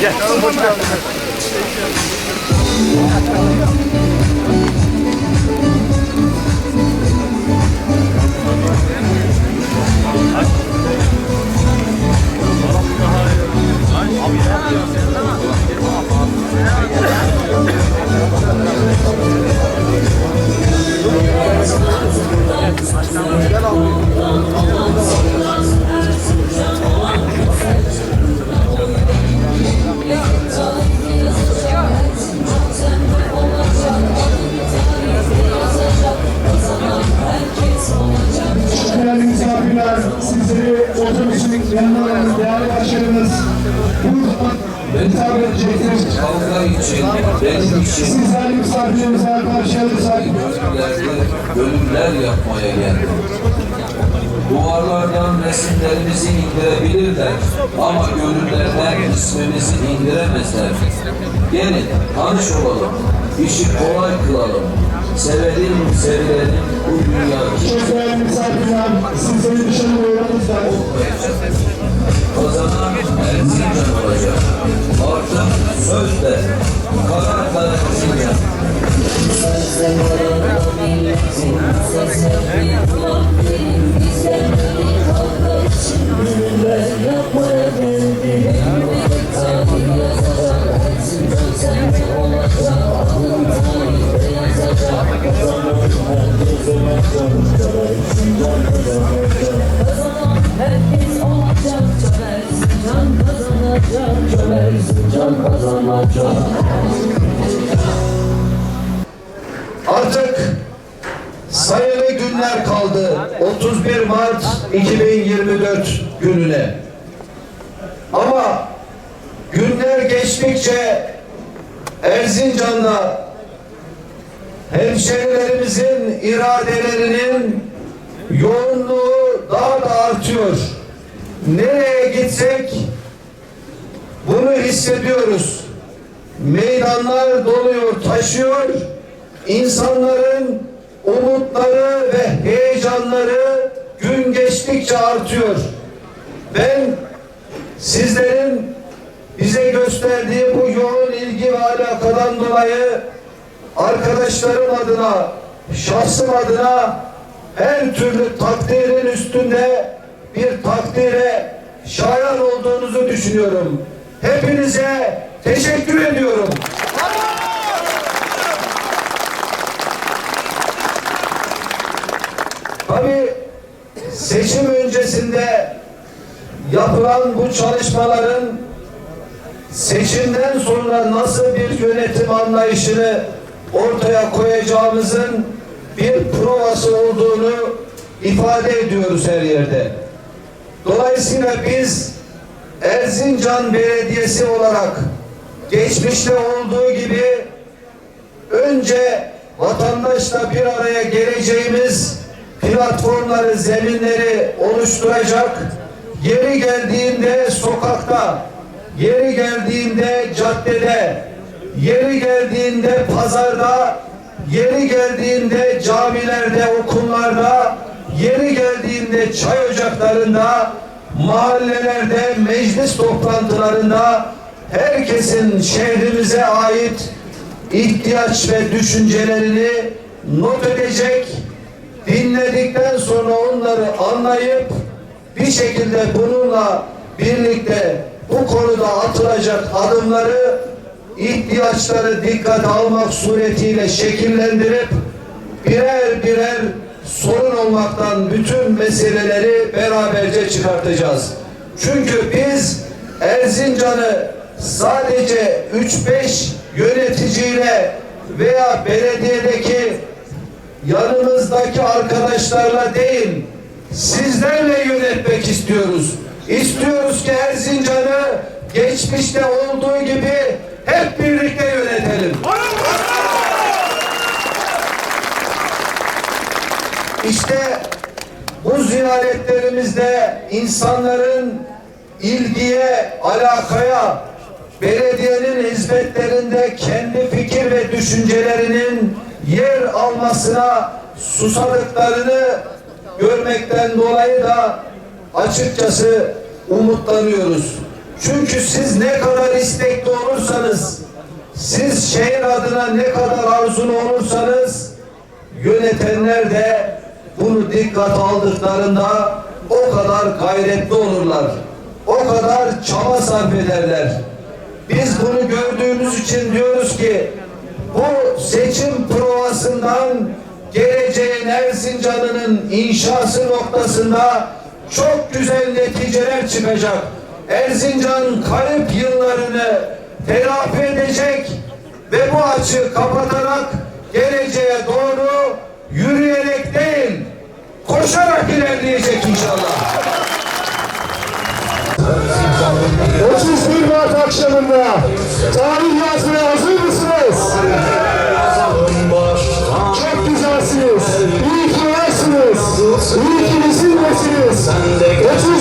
Gel. Abi. İçin benim işim Sizler alırsak gönüllerde gönüller yapmaya geldim. Duvarlardan resimlerimizi indirebilirler ama gönüllerden ismimizi indiremezler. Gelin tanış olalım, işi kolay kılalım. Sevelim, sevilelim bu dünya çok değerli misafirler sizleri dışarı uğramışlar. Kazanan Artık sözle, kararla Erzincan. Herkes olacak çömersin can kazanacak çömersin can kazanacak Artık sayılı günler kaldı 31 Mart 2024 gününe. Ama günler geçtikçe Erzincan'da hemşerilerimizin iradelerinin yoğunluğu daha da artıyor. Nereye gitsek bunu hissediyoruz. Meydanlar doluyor, taşıyor. İnsanların umutları ve heyecanları gün geçtikçe artıyor. Ben sizlerin bize gösterdiği bu yoğun ilgi ve alakadan dolayı arkadaşlarım adına, şahsım adına her türlü takdirin üstünde bir takdire şayan olduğunuzu düşünüyorum. Hepinize teşekkür ediyorum. Tabii seçim öncesinde yapılan bu çalışmaların seçimden sonra nasıl bir yönetim anlayışını ortaya koyacağımızın bir provası olduğunu ifade ediyoruz her yerde. Dolayısıyla biz Erzincan Belediyesi olarak geçmişte olduğu gibi önce vatandaşla bir araya geleceğimiz platformları, zeminleri oluşturacak, yeri geldiğinde sokakta, yeri geldiğinde caddede, yeri geldiğinde pazarda, yeri geldiğinde camilerde, okullarda, yeri geldiğinde çay ocaklarında, mahallelerde, meclis toplantılarında herkesin şehrimize ait ihtiyaç ve düşüncelerini not edecek, dinledikten sonra onları anlayıp bir şekilde bununla birlikte bu konuda atılacak adımları ihtiyaçları dikkate almak suretiyle şekillendirip birer birer sorun olmaktan bütün meseleleri beraberce çıkartacağız. Çünkü biz Erzincan'ı sadece 3-5 yöneticiyle veya belediyedeki yanımızdaki arkadaşlarla değil, sizlerle yönetmek istiyoruz. İstiyoruz ki Erzincan'ı geçmişte olduğu gibi hep birlikte yönetelim. İşte bu ziyaretlerimizde insanların ilgiye, alakaya, belediyenin hizmetlerinde kendi fikir ve düşüncelerinin yer almasına susadıklarını görmekten dolayı da açıkçası umutlanıyoruz. Çünkü siz ne kadar istekli olursanız, siz şehir adına ne kadar arzulu olursanız, yönetenler de bunu dikkat aldıklarında o kadar gayretli olurlar. O kadar çaba sarf ederler. Biz bunu gördüğümüz için diyoruz ki bu seçim provasından geleceğin Erzincan'ının inşası noktasında çok güzel neticeler çıkacak. Erzincan kayıp yıllarını telafi edecek ve bu açığı kapatarak geleceğe doğru yürüyerek değil koşarak ilerleyecek inşallah. 30 31 Mart akşamında tarih yazmaya hazır mısınız? Çok güzelsiniz. İyi ki varsınız. İyi ki bizimlesiniz. 31 Mart akşamında